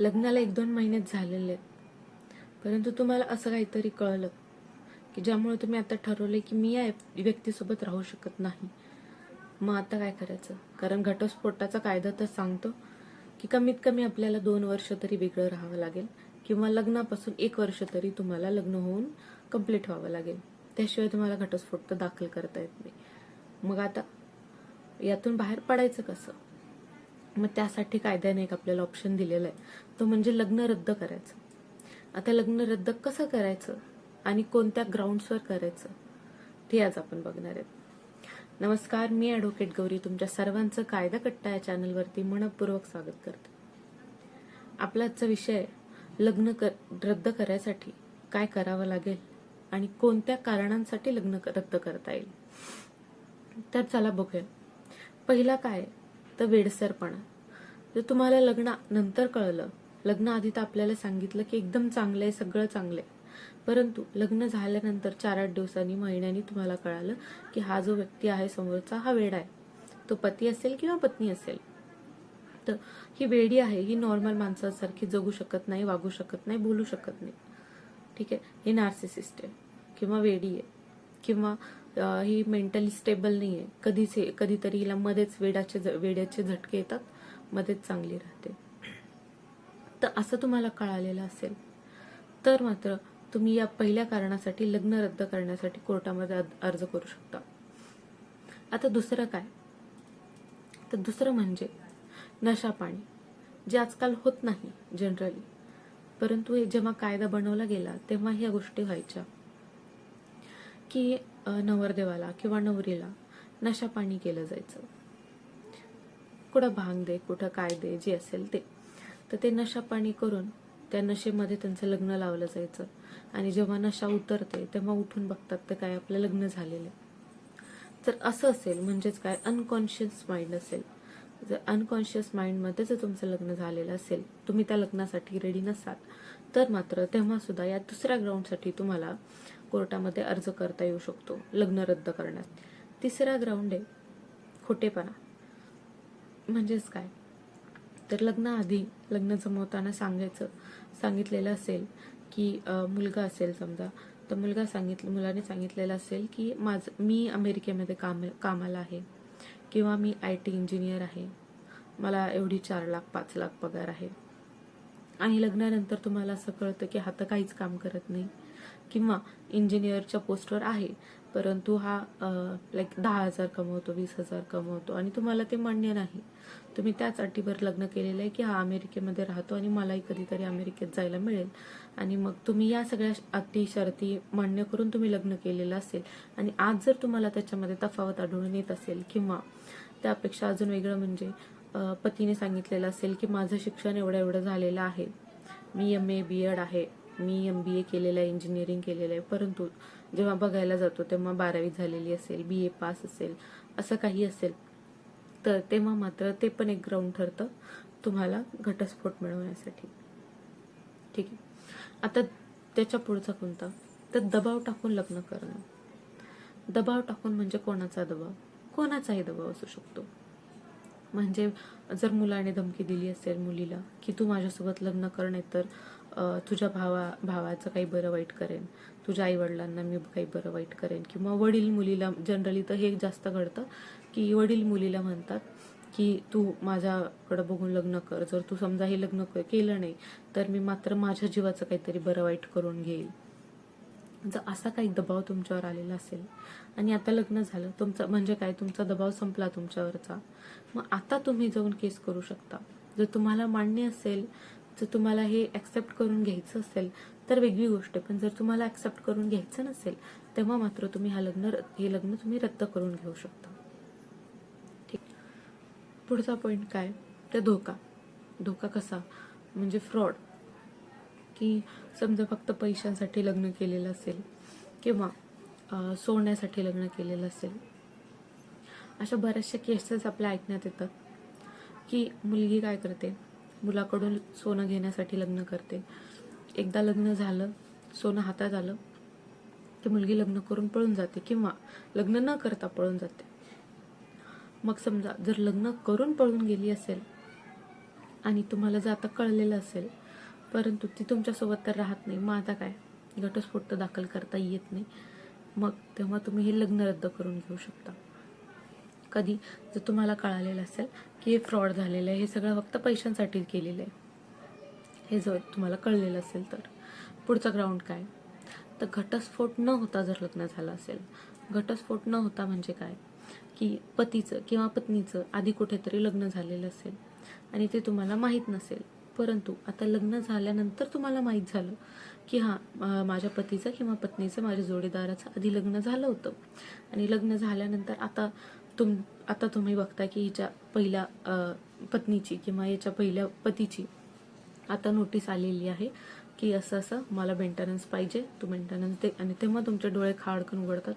लग्नाला एक दोन महिन्यात झालेले आहेत. परंतु तुम्हाला असं काहीतरी कळलं की ज्यामुळे तुम्ही आता ठरवले की मी या व्यक्तीसोबत राहू शकत नाही. मग आता काय करायचं? कारण घटस्फोटाचा कायदा तर सांगतो की कमीत कमी आपल्याला दोन वर्ष तरी वेगळं राहावं लागेल किंवा लग्नापासून एक वर्ष तरी तुम्हाला लग्न होऊन कंप्लीट व्हावं लागेल. त्याशिवाय तुम्हाला घटस्फोट तर दाखल करता येत नाही. मग आता यातून बाहेर पडायचं कसं? मग त्यासाठी कायद्याने एक आपल्याला ऑप्शन दिलेला आहे. तो म्हणजे लग्न रद्द करायचं. आता लग्न रद्द कसं करायचं? आणि कोणत्या ग्राउंड्सवर करायचं? ते आज आपण बघणार आहेत. नमस्कार मी ॲडव्होकेट गौरी. तुमच्या सर्वांचं कायदा कट्टा या चॅनलवरती मनपूर्वक स्वागत करते. आपला आजचा विषय लग्न कर रद्द करायसाठी काय करावं लागेल आणि कोणत्या कारणांसाठी लग्न रद्द करता येईल? तर चला बघूया. पहिला काय तर वेडसरपणा जर तुम्हाला लग्ना नंतर कळलं. लग्न आधी तर आपल्याला सांगितलं की एकदम चांगलं आहे सगळं चांगलं आहे. परंतु लग्न झाल्यानंतर चार आठ दिवसांनी महिन्यांनी तुम्हाला कळालं की हा जो व्यक्ती आहे समोरचा हा वेडा आहे. तो पती असेल किंवा पत्नी असेल. तर ही वेडी आहे ही नॉर्मल माणसासारखी जगू शकत नाही वागू शकत नाही बोलू शकत नाही. ठीक आहे? हे नार्सिसिस्ट आहे. किंवा वेडी आहे. किंवा ही मेंटली स्टेबल नाही आहे कधीच कधीतरी हिला मध्येच वेडाचे ज- वेड्याचे झटके येतात. मध्येच चांगली राहते. तर असं तुम्हाला कळालेलं असेल. तर मात्र तुम्ही या पहिल्या कारणासाठी लग्न रद्द करण्यासाठी कोर्टामध्ये अर्ज- अर्ज करू शकता. आता दुसरं काय? तर दुसरं म्हणजे नशा पाणी जे आजकाल होत नाही जनरली परंतु हे जेव्हा कायदा बनवला गेला तेव्हा ह्या गोष्टी व्हायच्या. की नवरदेवाला किंवा नवरीला नशापाणी केलं जायचं. कुठं भांग दे कुठं काय दे जे असेल ते. तर ते नशापाणी करून त्या नशेमध्ये त्यांचं लग्न लावलं जायचं. आणि जेव्हा नशा उतरते तेव्हा उठून बघतात तर काय आपलं लग्न झालेलं आहे. जर असं असेल म्हणजेच काय? अनकॉन्शियस माइंड असेल. जर अनकॉन्शियस माइंडमध्ये जर तुमचं लग्न झालेलं असेल तुम्ही त्या लग्नासाठी रेडी नसाल तर मात्र तेव्हा सुद्धा या दुसऱ्या ग्राउंडसाठी तुम्हाला कोर्टामध्ये अर्ज करता येऊ शकतो लग्न रद्द करण्यात. तिसरा ग्राउंड आहे खोटेपणा. म्हणजेच काय? तर लग्नाआधी लग्न जमवताना सांगायचं सांगितलेलं असेल की मुलगा असेल समजा तर मुलगा सांगितलं मुलाने सांगितलेलं असेल की माझ मी अमेरिकेमध्ये काम कामाला आहे किंवा मी आय टी इंजिनियर आहे. मला एवढी चार लाख पाच लाख पगार आहे. आणि लग्नानंतर तुम्हाला असं कळतं की हा तर काहीच काम करत नाही. किंवा इंजिनियरच्या पोस्टवर आहे. परंतु हा लाईक दहा हजार कमवतो वीस हजार कमवतो आणि तुम्हाला ते मान्य नाही. तुम्ही त्याच अटीवर लग्न केलेलं आहे की हा अमेरिकेमध्ये राहतो आणि मलाही कधीतरी अमेरिकेत जायला मिळेल. आणि मग तुम्ही या सगळ्या अटी शर्ती मान्य करून तुम्ही लग्न केलेलं असेल आणि आज जर तुम्हाला त्याच्यामध्ये तफावत आढळून येत असेल किंवा त्यापेक्षा अजून वेगळं म्हणजे पतीने सांगितलेलं असेल की माझं शिक्षण एवढं एवढं झालेलं आहे. मी एम ए बी एड आहे. मी एम बी ए केलेलं आहे इंजिनिअरिंग केलेलं आहे. परंतु जेव्हा बघायला जातो तेव्हा बारावी झालेली असेल बी ए पास असेल असं काही असेल तर तेव्हा मात्र ते पण एक ग्राउंड ठरतं तुम्हाला घटस्फोट मिळवण्यासाठी. ठीक आहे? आता त्याच्या पुढचा कोणता? तर दबाव टाकून लग्न करणं. दबाव टाकून म्हणजे कोणाचा दबाव? कोणाचाही दबाव असू शकतो. म्हणजे जर मुलाने धमकी दिली असेल मुलीला की तू माझ्यासोबत लग्न कर नाही तर तुझ्या भावा भावाचं काही बरं वाईट करेन. तुझ्या आई वडिलांना मी काही बरं वाईट करेन. किंवा वडील मुलीला जनरली तर हे जास्त घडतं की वडील मुलीला म्हणतात की तू माझ्याकडं बघून लग्न कर. जर तू समजा हे लग्न केलं नाही तर मी मात्र माझ्या जीवाचं काहीतरी बरं वाईट करून घेईल. जर असा काही दबाव तुमच्यावर आलेला असेल आणि आता लग्न झालं तुमचं म्हणजे काय? तुमचा दबाव संपला तुमच्यावरचा. मग आता तुम्ही जाऊन केस करू शकता. जर तुम्हाला मान्य असेल जर तुम्हाला हे ॲक्सेप्ट करून घ्यायचं असेल तर वेगळी गोष्ट आहे. पण जर तुम्हाला ॲक्सेप्ट करून घ्यायचं नसेल तेव्हा मात्र तुम्ही हा लग्न हे लग्न तुम्ही रद्द करून घेऊ शकता. ठीक. पुढचा पॉईंट काय? तर धोका. धोका कसा? म्हणजे फ्रॉड की समजा फक्त पैशांसाठी लग्न केलेलं असेल किंवा सोन्यासाठी लग्न केलेलं असेल. अशा बऱ्याचशा केसेस आपल्या ऐकण्यात येतात. की मुलगी काय करते? मुलाकडून सोनं घेण्यासाठी लग्न करते. एकदा लग्न झालं सोनं हातात आलं की मुलगी लग्न करून पळून जाते किंवा लग्न न करता पळून जाते. मग समजा जर लग्न करून पळून गेली असेल आणि तुम्हाला जर आता कळलेलं असेल परंतु ती तुमच्यासोबत तर राहत नाही मग आता काय? घटस्फोट दाखल करता येत नाही. मग तेव्हा तुम्ही हे लग्न रद्द करून घेऊ शकता. कधी जर तुम्हाला कळालेलं असेल की हे फ्रॉड झालेलं आहे हे सगळं फक्त पैशांसाठी केलेलं आहे. हे जर तुम्हाला कळलेलं असेल तर. पुढचं ग्राउंड काय? तर घटस्फोट न होता जर लग्न झालं असेल घटस्फोट न होता म्हणजे काय? की पतीचं किंवा पत्नीचं आधी कुठेतरी लग्न झालेलं असेल आणि ते तुम्हाला माहीत नसेल. परंतु आता लग्न झाल्यानंतर तुम्हाला माहीत झालं की हां माझ्या पतीचं किंवा पत्नीचं माझ्या जोडीदाराचं आधी लग्न झालं होतं. आणि लग्न झाल्यानंतर आता तुम आता तुम्ही बघता की हिच्या पहिल्या पत्नीची किंवा याच्या पहिल्या पतीची आता नोटीस आलेली आहे की असं असं मला मेंटेनन्स पाहिजे तू मेंटेनन्स दे. आणि तेव्हा तुमचे डोळे खाडकन उघडतात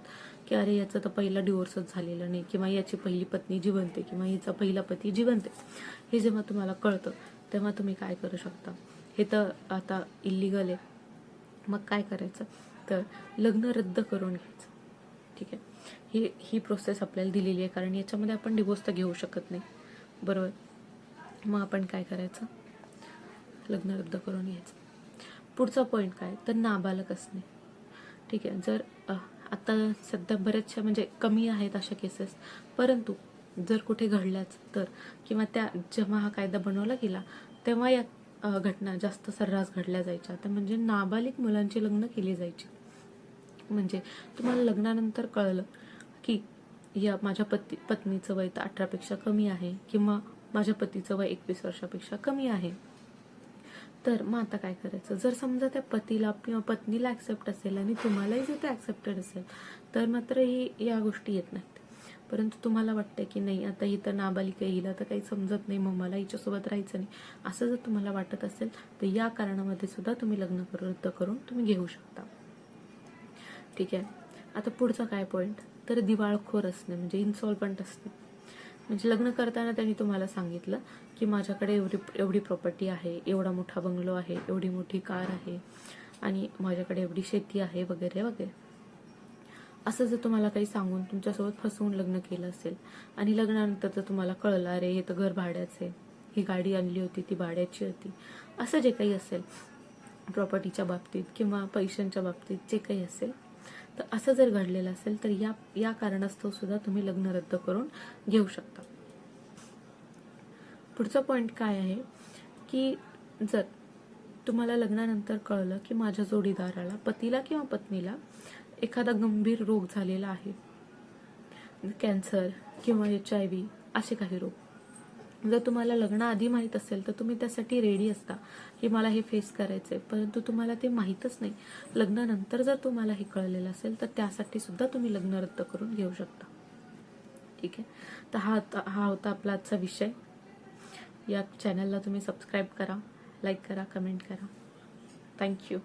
की अरे याचा तर पहिला डिवोर्सच झालेला नाही किंवा याची पहिली पत्नी जिवंत आहे किंवा हिचा पहिला पती जिवंत आहे. हे जेव्हा तुम्हाला कळतं तेव्हा तुम्ही काय करू शकता? हे तर आता इलिगल आहे. मग काय करायचं? तर लग्न रद्द करून घ्यायचं. ठीक आहे. ही ही प्रोसेस आपल्याला दिलेली आहे कारण याच्यामध्ये आपण डिवोर्स तर घेऊ शकत नाही. बरोबर? मग आपण काय करायचं? लग्न रद्द करून घ्यायचं. पुढचा पॉईंट काय? तर नाबालक असणे. ठीक आहे. जर आत्ता आता सध्या बऱ्याचशा म्हणजे कमी आहेत अशा केसेस परंतु जर कुठे घडल्याच तर किंवा त्या जेव्हा हा कायदा बनवला गेला तेव्हा या घटना जास्त सर्रास घडल्या जायच्या. तर म्हणजे नाबालिक मुलांची लग्न केली जायची. म्हणजे तुम्हाला लग्नानंतर कळलं की या माझ्या पती पत्नीचं वय तर अठरापेक्षा कमी आहे किंवा माझ्या पतीचं वय एकवीस वर्षापेक्षा कमी आहे. तर मग आता काय करायचं? जर समजा त्या पतीला किंवा पत्नीला ऍक्सेप्ट असेल आणि तुम्हालाही जर ते ऍक्सेप्टेड असेल तर मात्र ही या गोष्टी येत नाहीत. परंतु तुम्हाला वाटतं की नाही आता ही तर नाबालिका हिला तर काही समजत नाही मग मला हिच्यासोबत राहायचं नाही. असं जर तुम्हाला वाटत असेल तर या कारणामध्ये सुद्धा तुम्ही लग्न करू रद्द करून तुम्ही घेऊ शकता. ठीक आहे? आता पुढचा काय पॉईंट तर दिवाळखोर असणे म्हणजे इन्सॉल्वंट असणे. म्हणजे लग्न करताना त्यांनी तुम्हाला सांगितलं की माझ्याकडे एवढी एवढी प्रॉपर्टी आहे एवढा मोठा बंगलो आहे एवढी मोठी कार आहे आणि माझ्याकडे एवढी शेती आहे वगैरे वगैरे. असं जर तुम्हाला काही सांगून तुमच्यासोबत फसवून लग्न केलं असेल आणि लग्नानंतर जर तुम्हाला कळलं अरे हे तर घर भाड्याचे ही गाडी आणली होती ती भाड्याची होती. असं जे काही असेल प्रॉपर्टीच्या बाबतीत किंवा पैशांच्या बाबतीत जे काही असेल तर असं जर घडलेलं असेल तर या या कारणास्तव सुद्धा तुम्ही लग्न रद्द करून घेऊ शकता. पुढचा पॉईंट काय आहे? की जर तुम्हाला लग्नानंतर कळलं की माझ्या जोडीदाराला पतीला किंवा पत्नीला एखादा गंभीर रोग झालेला आहे कॅन्सर किंवा एच आय व्ही असे काही रोग. जर तुम्हाला लग्नाआधी माहीत असेल तर तुम्ही त्यासाठी रेडी असता. की मला हे फेस करायचंय. परंतु तुम्हाला ते माहीतच नाही. लग्नानंतर जर तुम्हाला हे कळलेलं असेल तर त्यासाठी सुद्धा तुम्ही लग्न रद्द करून घेऊ शकता. ठीक आहे? तर हा हा होता आपला आजचा विषय. या चॅनलला तुम्ही सबस्क्राईब करा लाईक करा कमेंट करा. थँक्यू